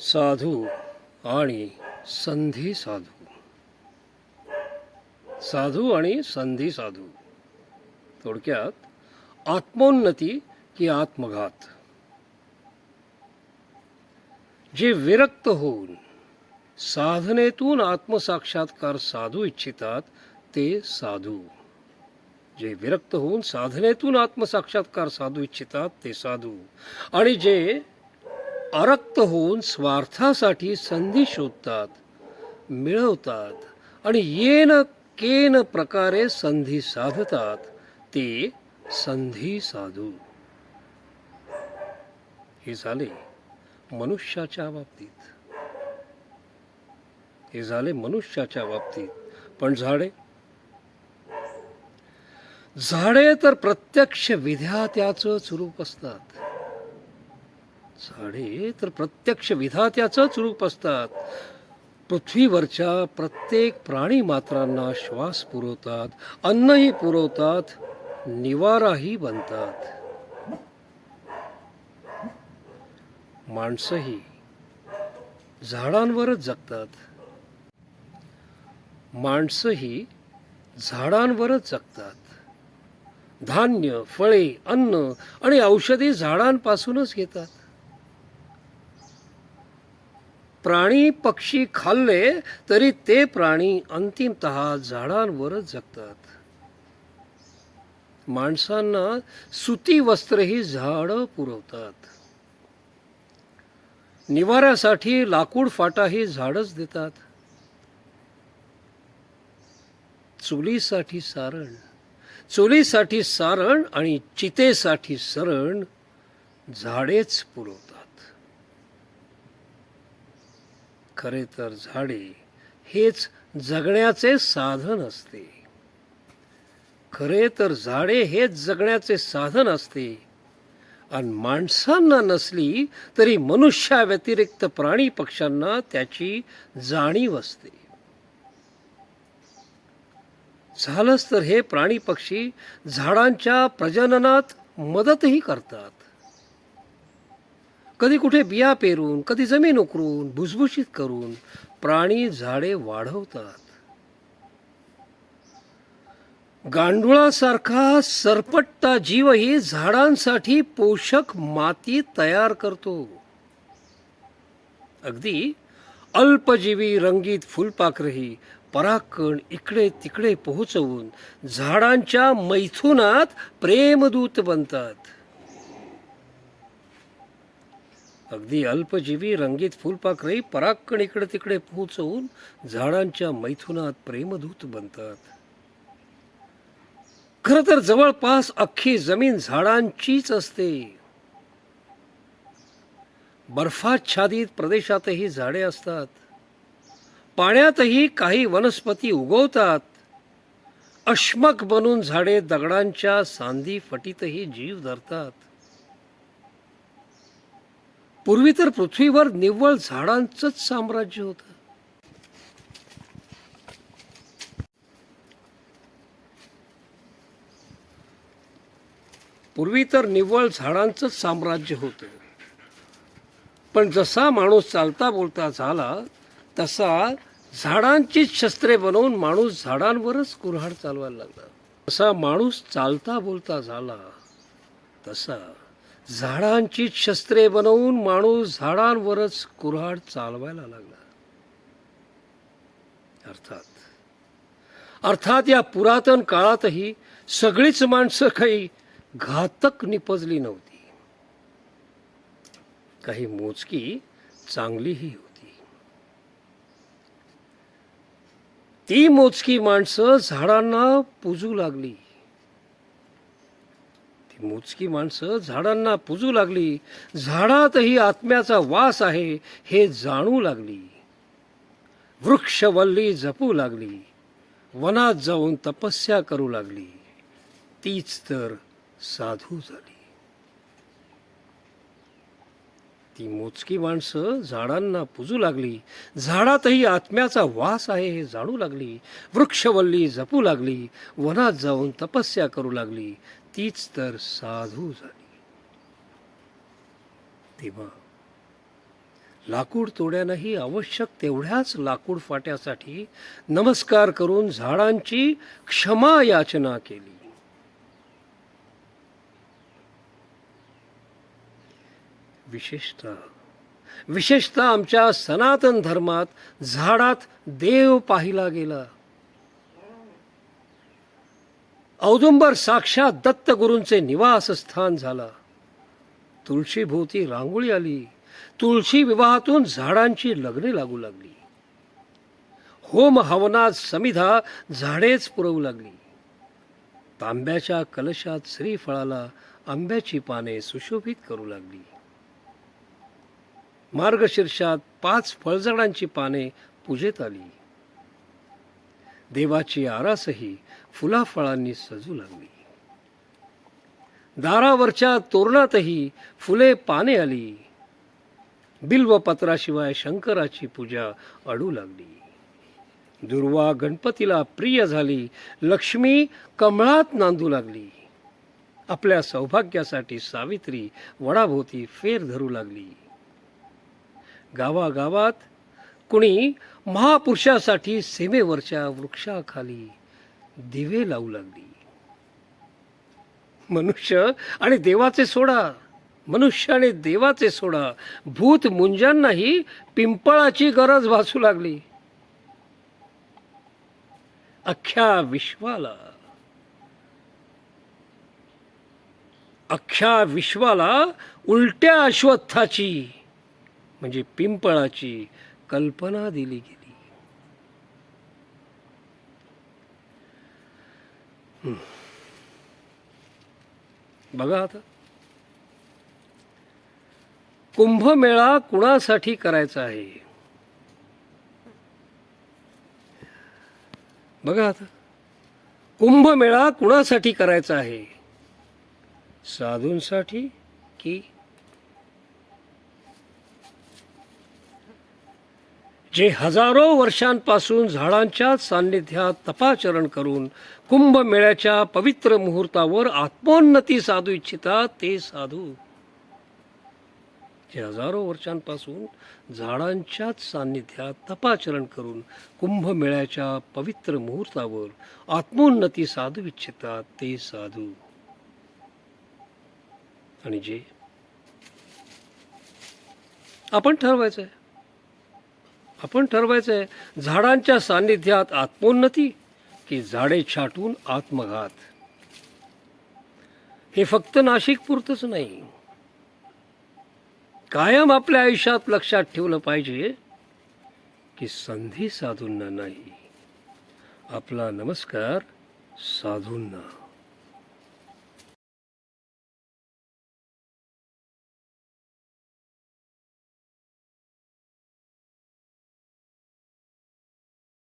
साधू आणि संधी साधू. साधू आणि संधी साधू. थोडक्यात आत्मोन्नती की आत्मघात. जे विरक्त होऊन साधनेतून आत्मसाक्षात्कार साधू इच्छितात ते साधू. जे विरक्त होऊन साधनेतून आत्मसाक्षात्कार साधू इच्छितात ते साधू. आणि जे अरक्त होऊन स्वार्थासाठी संधी शोधतात मिळवतात आणि येन केन प्रकारे संधी साधतात ते संधी साधू. हे झाले मनुष्याच्या बाबतीत. हे झाले मनुष्याच्या बाबतीत. पण झाडे? झाडे तर प्रत्यक्ष विधात्याचंच रूप असतात. झाडे तर प्रत्यक्ष विधात्याचंच रूप असतात. पृथ्वीवरच्या प्रत्येक प्राणी मात्रांना श्वास पुरवतात अन्नही पुरवतात निवाराही बनतात. माणसंही झाडांवरच जगतात. माणसंही झाडांवरच जगतात. धान्य फळे अन्न आणि औषधी झाडांपासूनच घेतात. प्राणी पक्षी खाल्ले तरी ते प्राणी अंतिमत झाडांवरच जगतात. माणसांना सुती वस्त्र ही झाडं पुरवतात. निवाऱ्यासाठी लाकूड फाटा ही झाडच देतात. चुलीसाठी सारण चुलीसाठी सारण आणि चितेसाठी सरण झाडेच पुरवतात. खरे तर झाडे हेच जगण्याचे साधन असते. खरे तर झाडे हेच जगण्याचे साधन असते. आणि माणसांना नसली तरी मनुष्या व्यतिरिक्त प्राणी पक्ष्यांना त्याची जाणीव असते. झालंच तर हे प्राणी पक्षी झाडांच्या प्रजननात मदतही करतात. कधी कुठे बिया पेरून कधी जमीन उकरून भुसभुशीत करून प्राणी झाडे वाढवतात. गांडुळासारखा सरपट्टा जीवही झाडांसाठी पोषक माती तयार करतो. अगदी अल्पजीवी रंगीत फुलपाखरही पराकण इकडे तिकडे पोहोचवून झाडांच्या मैथुनात प्रेमदूत बनतात. अगदी अल्पजीवी रंगीत फुलपाखरही पराक्कण इकडे तिकडे पोहोचवून झाडांच्या मैथुनात प्रेमदूत बनतात. खरं तर जवळपास अख्खी जमीन झाडांचीच असते. बर्फाच्छादित प्रदेशातही झाडे असतात. पाण्यातही काही वनस्पती उगवतात. अश्मक बनून झाडे दगडांच्या सांदी फटीतही जीव धरतात. पूर्वी तर पृथ्वीवर निव्वळ झाडांचंच साम्राज्य होतं. पूर्वी तर निव्वळ झाडांचंच साम्राज्य होतं. पण जसा माणूस चालता बोलता झाला तसा झाडांचीच शस्त्रे बनवून माणूस झाडांवरच कुऱ्हाड चालवायला लागला. जसा माणूस चालता बोलता झाला तसा झाडांचीच शस्त्रे बनवून माणूस झाडांवरच कुऱ्हाड चालवायला लागला. अर्थात अर्थात या पुरातन काळातही सगळीच माणसं काही घातक निपजली नव्हती. काही मोजकी चांगलीही होती. ती मोजकी माणसं झाडांना पूजू लागली. ही मोजकी माणसं झाडांना पुजू लागली. झाडातही आत्म्याचा वास आहे हे जाणू लागली. वृक्षवल्ली जपू लागली. वनात जाऊन तपस्या करू लागली. तीच तर साधू झाली. ती मोजकी माणसं झाडांना पुजू लागली. झाडातही आत्म्याचा वास आहे हे जाणू लागली. वृक्षवल्ली जपू लागली. वनात जाऊन तपस्या करू लागली. तीच तर साधू झाली. तेव्हा लाकूड तोड्यानंही आवश्यक तेवढ्याच लाकूड फाट्यासाठी नमस्कार करून झाडांची क्षमा याचना केली. विशेषतः विशेषतः आमच्या सनातन धर्मात झाडात देव पाहिला गेला. औदुंबर साक्षात दत्तगुरूंचे निवासस्थान झाला. तुळशीभोवती रांगोळी आली. तुळशी विवाहातून झाडांची लग्ने लागू लागली. होम हवनात समिधा झाडेच पुरवू लागली. तांब्याच्या कलशात श्रीफळाला आंब्याची पाने सुशोभित करू लागली. मार्गशीर्षात पाच फळझाडांची पाने पूजेत आली. देवाची आरासही फुलाफळांनी सजू लागली. दारावरच्या तोरणातही फुले पाने आली. बिल्वपत्राशिवाय शंकराची पूजा अडू लागली. दुर्वा गणपतीला प्रिय झाली लक्ष्मी कमळात नांदू लागली. आपल्या सौभाग्यासाठी सावित्री वडाभोवती फेर धरू लागली. गावागावात कुणी महापुरुषासाठी सीमेवरच्या वृक्षाखाली दिवे लावू लागली. मनुष्य आणि देवाचे सोडा मनुष्य आणि देवाचे सोडा भूत मुंजांनाही पिंपळाची गरज भासू लागली. अख्ख्या विश्वाला अख्ख्या विश्वाला उलट्या अश्वत्थाची म्हणजे पिंपळाची कल्पना दिली गेली. बघा आता. कुंभमेळा कुणासाठी करायचा आहे? बघा आता. कुंभमेळा कुणासाठी करायचा आहे? साधूंसाठी की जे हजारो वर्षांपासून झाडांच्या सान्निध्यात तपाचरण करून कुंभमेळ्याच्या पवित्र मुहूर्तावर आत्मोन्नती साधू इच्छितात ते साधू. जे हजारो वर्षांपासून झाडांच्याच सान्निध्यात तपाचरण करून कुंभमेळ्याच्या पवित्र मुहूर्तावर आत्मोन्नती साधू इच्छितात ते साधू. आणि जे आपण ठरवायचं आहे आपण ठरवायचं आहे झाडांच्या सान्निध्यात आत्मोन्नती की झाडे छाटून आत्मघात? हे फक्त नाशिक पुरतच नाही. कायम आपल्या आयुष्यात लक्षात ठेवलं पाहिजे की संधी साधूंना नाही. आपला नमस्कार साधूंना.